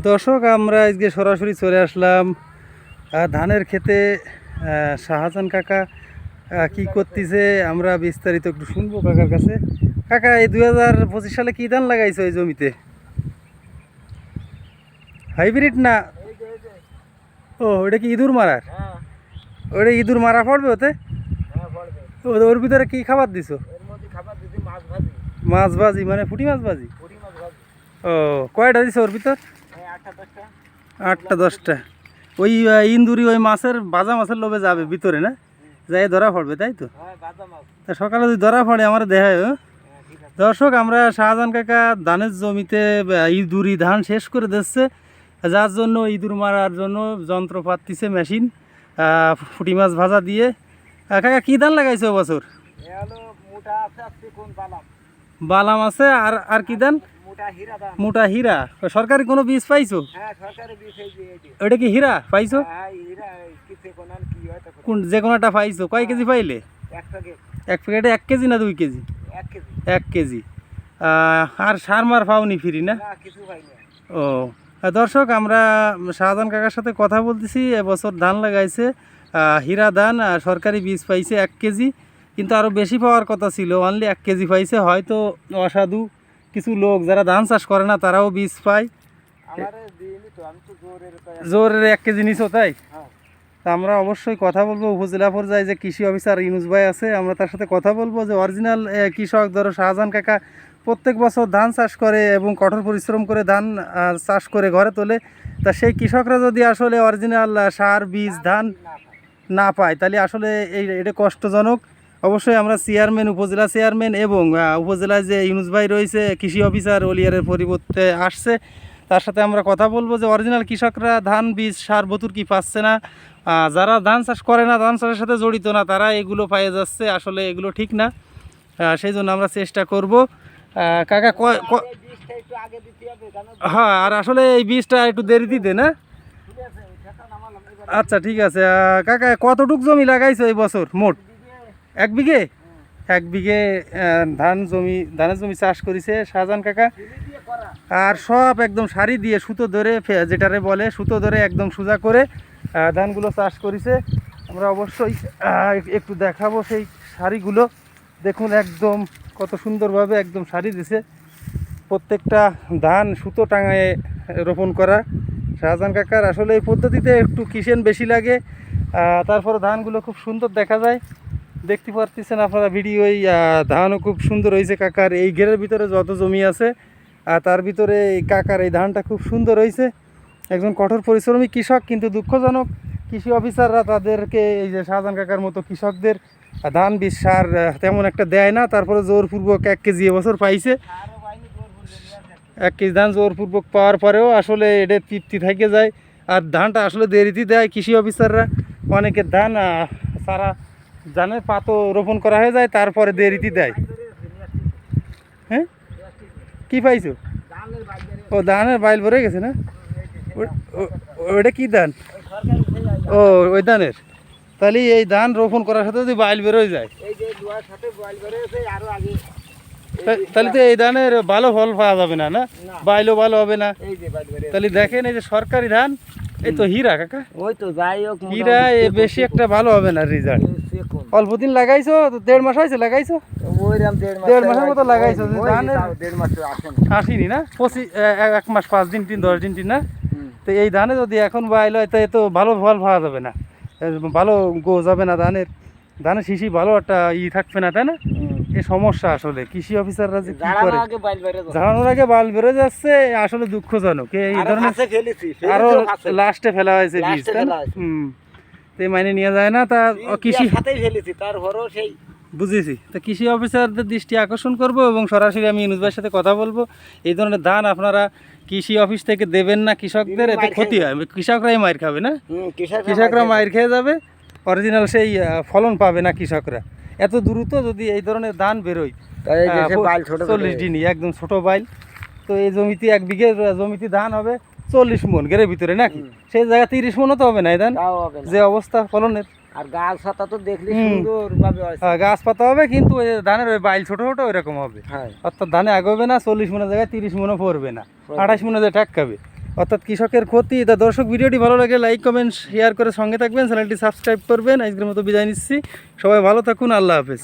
দর্শক আমরা আজকে সরাসরি চলে আসলাম ধানের খেতে শাহজাহান কাকা কি করতেছে আমরা বিস্তারিত একটু শুনব কাকার কাছে। কাকা এই দুই হাজার পঁচিশ সালে কি ধান লাগাইছো এই জমিতে? হাইব্রিড না? ও ওটা কি ইঁদুর মারার? হ্যাঁ। ওটা ইঁদুর মারা পড়বে ওতে? হ্যাঁ ওর ভিতরে কি খাবার দিছো? মাছ ভাজি। মানে ফুটি মাছ ভাজি। ও কয়টা দিছো ওর ভিতর? আটটা দশটা। ওই ইন্দুরি ওই মাছের বাজা মাছের লোভে যাবে ভিতরে না? যাই ধরা পড়বে তাই তো? হ্যাঁ তা সকালে যদি ধরা পড়ে আমার দেখায় ও। হ্যাঁ দর্শক আমরা শাহজাহান কাকা ধানের জমিতে ইঁদুরি ধান শেষ করে দিচ্ছে। যার জন্য ইঁদুর মারার জন্য যন্ত্র পাতিছে মেশিন ফুটি মাছ ভাজা দিয়ে। কাকা কী ধান লাগাইছো বছর আর বালাম বালাম আছে আর আর কি ধান? মোটা হীরা সরকারি কোনো বীজ পাইছো? হ্যাঁ ওটা কি হীরা পাইছো? হ্যাঁ কোন হয় যে কোনোটা পাইছো কয় কেজি পাইলে? এক প্যাকেটে। এক কেজি না দুই কেজি? এক কেজি। আর সার মার পাওনি ফ্রি না? ও দর্শক আমরা শাহজাহান কাকার সাথে কথা বলতেছি। এবছর ধান লাগাইছে হীরা ধান আর সরকারি বীজ পাইছে এক কেজি। কিন্তু আরও বেশি পাওয়ার কথা ছিল অনলি এক কেজি পাইছে। হয়তো অসাধু কিছু লোক যারা ধান চাষ করে না তারাও বীজ পায়। জোরের এক কেজি নিছো তাই? হ্যাঁ। তা আমরা অবশ্যই কথা বলব উপজেলা পর্যায়ে যে কৃষি অফিসার ইনুস ভাই আছে আমরা তার সাথে কথা বলব যে অরিজিনাল কৃষক ধরো শাহজাহান কাকা প্রত্যেক বছর ধান চাষ করে এবং কঠোর পরিশ্রম করে ধান চাষ করে ঘরে তোলে। তা সেই কৃষকরা যদি আসলে অরিজিনাল সার বীজ ধান না পায় তাহলে আসলে এই এটা কষ্টজনক। অবশ্যই আমরা চেয়ারম্যান উপজেলা চেয়ারম্যান এবং উপজেলায় যে ইউনুস ভাই রয়েছে, কৃষি অফিসার ওলিয়ারের পরিবর্তে আসছে। তার সাথে আমরা কথা বলব যে অরিজিনাল কৃষকরা ধান, বীজ, সার, বতুর কি পাচ্ছে না। যারা ধান চাষ করে না, ধান চাষের সাথে জড়িত না, তারা এগুলো পাইয়ে যাচ্ছে। আসলে এগুলো ঠিক না। সেই জন্য আমরা চেষ্টা করব। কাকা হ্যাঁ আর আসলে এই বীজটা একটু দেরি দিতে না এবার আচ্ছা ঠিক আছে। কাকা, কতটুক জমি লাগাইছো এই বছর? মোট? এক বিঘে? এক বিঘে ধান জমি, ধানের জমি চাষ করেছে শাহজাহান কাকা। আর সব একদম সারি দিয়ে সুতো ধরে যেটারে বলে সুতো ধরে একদম সোজা করে ধানগুলো চাষ করেছে। আমরা অবশ্যই একটু দেখাবো সেই শাড়িগুলো দেখুন একদম কত সুন্দরভাবে একদম সারি দিছে। প্রত্যেকটা ধান সুতো টাঙায় রোপণ করা। শাহজাহান কাকার আসলে এই পদ্ধতিতে একটু কিষেন বেশি লাগে। তারপরে ধানগুলো খুব সুন্দর দেখা যায়। দেখতে পারতেছেন আপনারা ভিডিওই ধানও খুব সুন্দর হয়েছে কাকার। এই ঘেরের ভিতরে যত জমি আছে আর তার ভিতরে এই কাকার এই ধানটা খুব সুন্দর হয়েছে। একজন কঠোর পরিশ্রমী কৃষক, কিন্তু দুঃখজনক। কৃষি অফিসাররা তাদেরকে এই যে শাহজাহান কাকার মতো কৃষকদের ধান বীজ, সার তেমন একটা দেয় না। তারপরে জোরপূর্বক এক কেজি এবছর পাইছে। এক কেজি ধান জোরপূর্বক পাওয়ার পরেও আসলে এটা তৃপ্তি থেকে যায়। আর ধানটা আসলে দেরিতে দেয় কৃষি অফিসাররা। অনেকের ধান সারা ধানের পাতো রোপণ করা হয়ে যায় তারপরে দেরিতে দেয়। হ্যাঁ? কি পাইছো? ও ধানের বাইল ভরে গেছে না? ওইটা কি ধান। ও ওই ধানের। তাহলে এই ধান রোপণ করার সাথে যদি বাইল বেরোয় যায়। তাহলে তো এই ধানের ভালো ফল পাওয়া যাবে না না। বাইলও ভালো হবে না। তাহলে দেখেন এই যে সরকারি ধান এই তো হীরা কাকা। ওই তো যাই হোক হীরা এ বেশি একটা ভালো হবে না রেজাল্ট অল্প দিন লাগাইছো তো দেড় মাস হয়েছে লাগাইছো? দেড় মাসের মতো লাগাইছো, আসেনি। না? পঁচিশ এক মাস পাঁচ দিন তিন দশ দিন তিন না? তো এই ধানে যদি এখন বাইল হয় তাই তো ভালো ফল পাওয়া যাবে না। ভালো গো যাবে না ধানের। ধানের শিশি ভালো একটা ই থাকবে না তাই না। এই সমস্যা আসলে কৃষি অফিসাররা যে কি করে? বেড়ে। ঝাড়ানোর আগে বাল বেরো যাচ্ছে আসলে দুঃখজনক। এই ধরনের আরও লাস্টে ফেলা হয়েছে বীজ লাস্টে তাই না? হুম। তো মাইনে নিয়ে যায় না তা কৃষি সাথেই ফেলেছি, তারপরেও সেই বুঝেছি। তো কৃষি অফিসারদের দৃষ্টি আকর্ষণ করব এবং সরাসরি আমি ভাইয়ের সাথে কথা বলব। এই ধরনের ধান আপনারা কৃষি অফিস থেকে দেবেন না কৃষকদের এতে ক্ষতি হয়। কৃষকরাই মার খাবে না? কৃষকরা মাইর খেয়ে যাবে। অরিজিনাল সেই ফলন পাবে না কৃষকরা। এত দ্রুত যদি এই ধরনের ধান বেরোয় চল্লিশ দিনই একদম ছোট বাইল তো এই জমিতে এক বিঘে জমিতে ধান হবে। চল্লিশ মন ঘেরের ভিতরে নাকি? সেই জায়গা তিরিশ মনও তো হবে না এই ধান তাও হবে না। যে অবস্থা ফলনের। আর গাছ পাতা তো দেখলে সুন্দর ভাবে আহ, গাছ পাতা হবে কিন্তু ওই ধানের ওই বাইল ছোট ছোট ওইরকম হবে। হ্যাঁ। অর্থাৎ ধানে আগাবে না চল্লিশ মনের জায়গায় তিরিশ মনে পড়বে না। আঠাশ মনে যে ঠেকাবে। অর্থাৎ কৃষকের ক্ষতি। তা দর্শক ভিডিওটি ভালো লাগে লাইক কমেন্ট শেয়ার করে সঙ্গে থাকবেন। চ্যানেলটি সাবস্ক্রাইব করবেন। আজকের মতো বিদায় নিচ্ছি। সবাই ভালো থাকুন আল্লাহ হাফেজ।